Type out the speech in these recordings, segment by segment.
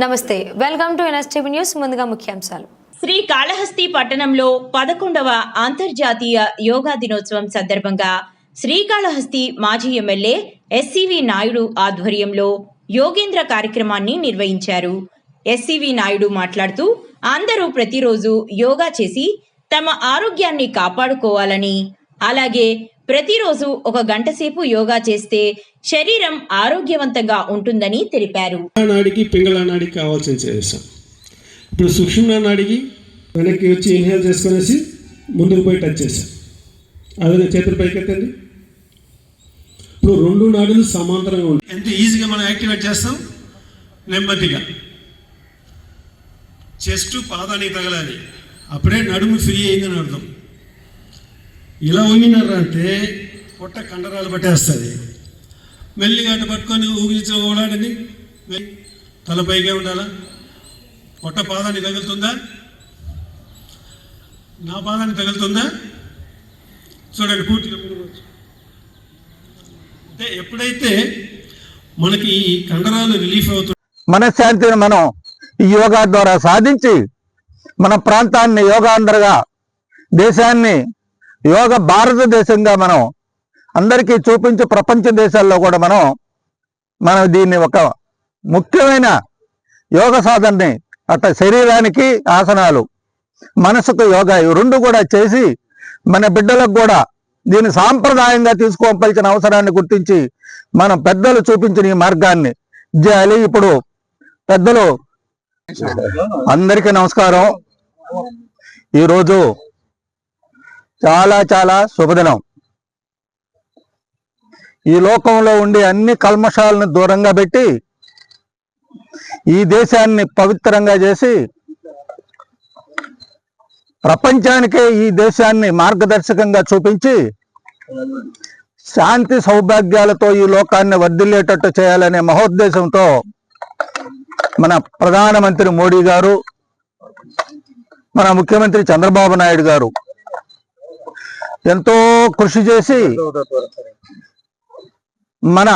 నమస్తే welcome to NSTV news. ముందుగా ముఖ్యాంశాలు. శ్రీ కాళహస్తి పట్టణంలో పదకొండవ అంతర్జాతీయ యోగా దినోత్సవం సందర్భంగా శ్రీకాళహస్తి మాజీ ఎమ్మెల్యే ఎస్సివి నాయుడు ఆధ్వర్యంలో యోగేంద్ర కార్యక్రమాన్ని నిర్వహించారు. ఎస్సివి నాయుడు మాట్లాడుతూ అందరూ ప్రతిరోజు యోగా చేసి తమ ఆరోగ్యాన్ని కాపాడుకోవాలని అలాగే ప్రతిరోజు ఒక గంట సేపు యోగా చేస్తే శరీరం ఆరోగ్యవంతంగా ఉంటుందని తెలిపారు. నాడికి పింగళ నాడికి కావాల్సిన చేసాం ఇప్పుడు సూక్ష్మ నాడికి వెనక్కి వచ్చి ఇన్హేల్ చేసుకునేసి ముందుకు పోయి టచ్ చేసాం అదే చేతులు పైకెత్తండి ఇప్పుడు రెండు నాడులు సమాంతరంగా ఉంటాయి ఎంత ఈజీగా మనం యాక్టివేట్ చేస్తాం? నెమ్మదిగా. చెస్ట్ పాదానికి తగలాలి. అప్పుడే నడుము ఫ్రీ అయిందని అర్థం. ఇలా వంగినారు అంటే పొట్ట కండరాలు పట్టేస్తుంది మెల్లిగా పట్టుకొని ఊగిలిచి ఓడాడని తలపైకే ఉండాలా? పొట్ట పాదాన్ని తగులుతుందా? నా పాదాన్ని తగులుతుందా? చూడండి పూర్తిగా అంటే ఎప్పుడైతే మనకి ఈ కండరాలు రిలీఫ్ అవుతుంది మనశ్శాంతిని మనం ఈ యోగా ద్వారా సాధించి మన ప్రాంతాన్ని యోగాంధ్రగా దేశాన్ని యోగ భారతదేశంగా మనం అందరికీ చూపించి ప్రపంచ దేశాల్లో కూడా మనం మనం దీన్ని ఒక ముఖ్యమైన యోగ సాధనని అట్ట శరీరానికి ఆసనాలు మనసుకు యోగా ఇవి రెండు కూడా చేసి మన బిడ్డలకు కూడా దీన్ని సాంప్రదాయంగా తీసుకోవలసిన అవసరాన్ని గుర్తించి మనం పెద్దలు చూపించిన ఈ మార్గాన్ని చేయాలి. ఇప్పుడు పెద్దలు అందరికీ నమస్కారం. ఈరోజు చాలా చాలా శుభదినం. ఈ లోకంలో ఉండే అన్ని కల్మషాలను దూరంగా పెట్టి ఈ దేశాన్ని పవిత్రంగా చేసి ప్రపంచానికే ఈ దేశాన్ని మార్గదర్శకంగా చూపించి శాంతి సౌభాగ్యాలతో ఈ లోకాన్ని వర్ధిల్లేటట్టు చేయాలనే మహోద్దేశంతో మన ప్రధానమంత్రి మోడీ గారు మన ముఖ్యమంత్రి చంద్రబాబు నాయుడు గారు ఎంతో కృషి చేసి మన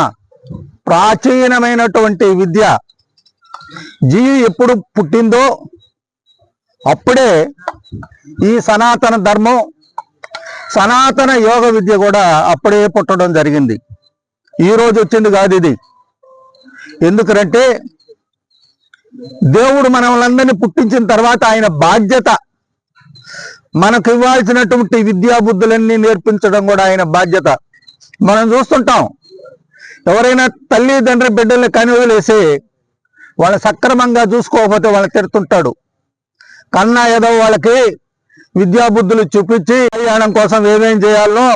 ప్రాచీనమైనటువంటి విద్య జీవి ఎప్పుడు పుట్టిందో అప్పుడే ఈ సనాతన ధర్మం సనాతన యోగ విద్య కూడా అప్పుడే పుట్టడం జరిగింది. ఈ రోజు వచ్చింది కాదు ఇది. ఎందుకంటే దేవుడు మనల్ని పుట్టించిన తర్వాత ఆయన బాధ్యత మనకు ఇవ్వాల్సినటువంటి విద్యా బుద్ధులన్నీ నేర్పించడం కూడా ఆయన బాధ్యత. మనం చూస్తుంటాం ఎవరైనా తల్లిదండ్రి బిడ్డల్ని కని వదిలేసి వాళ్ళని సక్రమంగా చూసుకోకపోతే వాళ్ళని తిడుతుంటాడు. కన్నా ఏదో వాళ్ళకి విద్యా బుద్ధులు చూపించి కళ్యాణం కోసం ఏమేం చేయాలో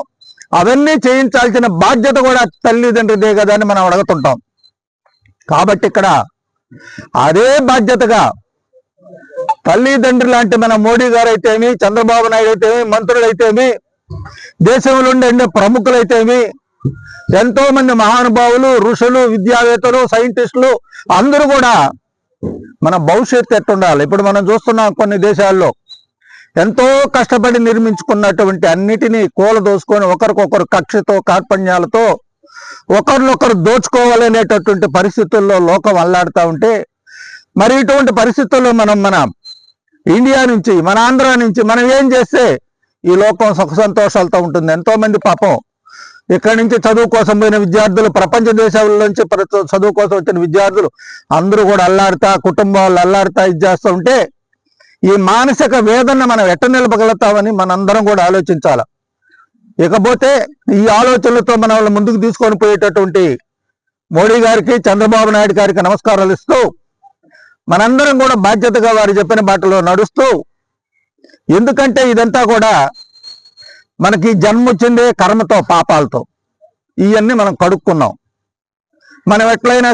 అవన్నీ చేయించాల్సిన బాధ్యత కూడా తల్లిదండ్రిదే కదా అని మనం అడుగుతుంటాం. కాబట్టి ఇక్కడ అదే బాధ్యతగా తల్లిదండ్రులు లాంటి మన మోడీ గారు అయితేమి చంద్రబాబు నాయుడు అయితేమి మంత్రులు అయితేమి దేశంలో ఉండే ప్రముఖులైతేమి ఎంతో మంది మహానుభావులు ఋషులు విద్యావేత్తలు సైంటిస్టులు అందరూ కూడా మన భవిష్యత్తు ఎట్టుండాలి? ఇప్పుడు మనం చూస్తున్నాం కొన్ని దేశాల్లో ఎంతో కష్టపడి నిర్మించుకున్నటువంటి అన్నిటినీ కూల దోసుకొని ఒకరికొకరు కక్షతో కార్పణ్యాలతో ఒకరినొకరు దోచుకోవాలనేటటువంటి పరిస్థితుల్లో లోకం అల్లాడుతూ ఉంటే మరి ఇటువంటి పరిస్థితుల్లో మనం మన ఇండియా నుంచి మన ఆంధ్ర నుంచి మనం ఏం చేస్తే ఈ లోకం సుఖ సంతోషాలతో ఉంటుంది? ఎంతో మంది పాపం. ఇక్కడి నుంచి చదువు కోసం పోయిన విద్యార్థులు ప్రపంచ దేశాల నుంచి ప్ర- చదువు కోసం వచ్చిన విద్యార్థులు అందరూ కూడా అల్లాడుతా కుటుంబాలు అల్లాడుతా ఇది చేస్తూ ఉంటే ఈ మానసిక వేదన మనం ఎట్ట నిలపగలుగుతామని మనందరం కూడా ఆలోచించాలి. ఇకపోతే ఈ ఆలోచనలతో మన ముందుకు తీసుకొని పోయేటటువంటి మోడీ గారికి చంద్రబాబు నాయుడు గారికి నమస్కారాలు ఇస్తూ మనందరం కూడా బాధ్యతగా వారు చెప్పిన బాటలో నడుస్తూ ఎందుకంటే ఇదంతా కూడా మనకి జన్మొచ్చిందే కర్మతో పాపాలతో. ఇవన్నీ మనం కడుక్కున్నాం. మనం ఎట్లయినా